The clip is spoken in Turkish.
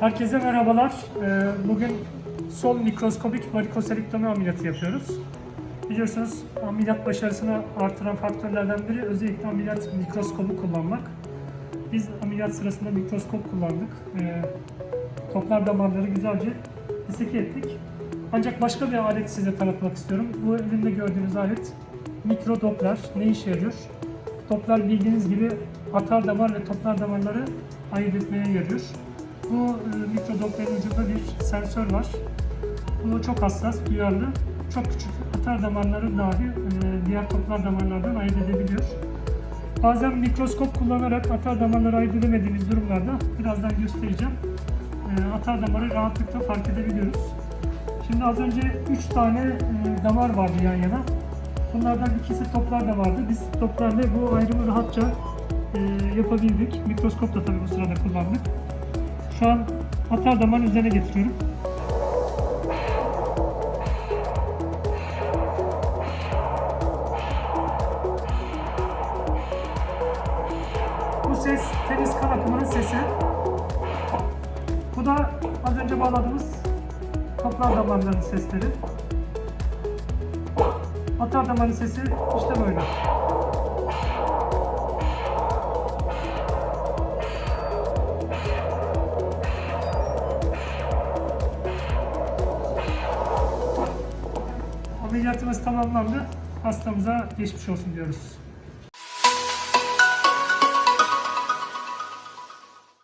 Herkese merhabalar. Ee, Bugün sol mikroskopik varikoselektomi ameliyatı yapıyoruz. Biliyorsunuz ameliyat başarısını artıran faktörlerden biri özellikle ameliyat mikroskobu kullanmak. Biz ameliyat sırasında mikroskop kullandık. Ee, Toplar damarları güzelce diseke ettik. Ancak başka bir alet size tanıtmak istiyorum. Bu elimde gördüğünüz alet mikro Doppler. Ne işe yarıyor? Doppler bildiğiniz gibi atar damar ve toplar damarları ayırt etmeye yarıyor. Bu e, mikro Doppler'in ucunda bir sensör var. Bu çok hassas, duyarlı. Çok küçük atar damarları dahi e, diğer toplar damarlardan ayırt edebiliyor. Bazen mikroskop kullanarak atar damarları ayırt edemediğimiz durumlarda birazdan göstereceğim. E, atar damarı rahatlıkla fark edebiliyoruz. Şimdi az önce 3 tane damar vardı yan yana. Bunlardan ikisi toplar damardı. Biz toplarla bu ayrımı rahatça yapabildik. Mikroskop da tabii bu sırada kullandık. Şu an atar damarın üzerine getiriyorum. Bu ses temiz kan akımının sesi. Bu da az önce bağladığımız toplar damarlarının sesleri. Atar damarın sesi işte böyle. Ameliyatımız tamamlandı. Hastamıza geçmiş olsun diyoruz.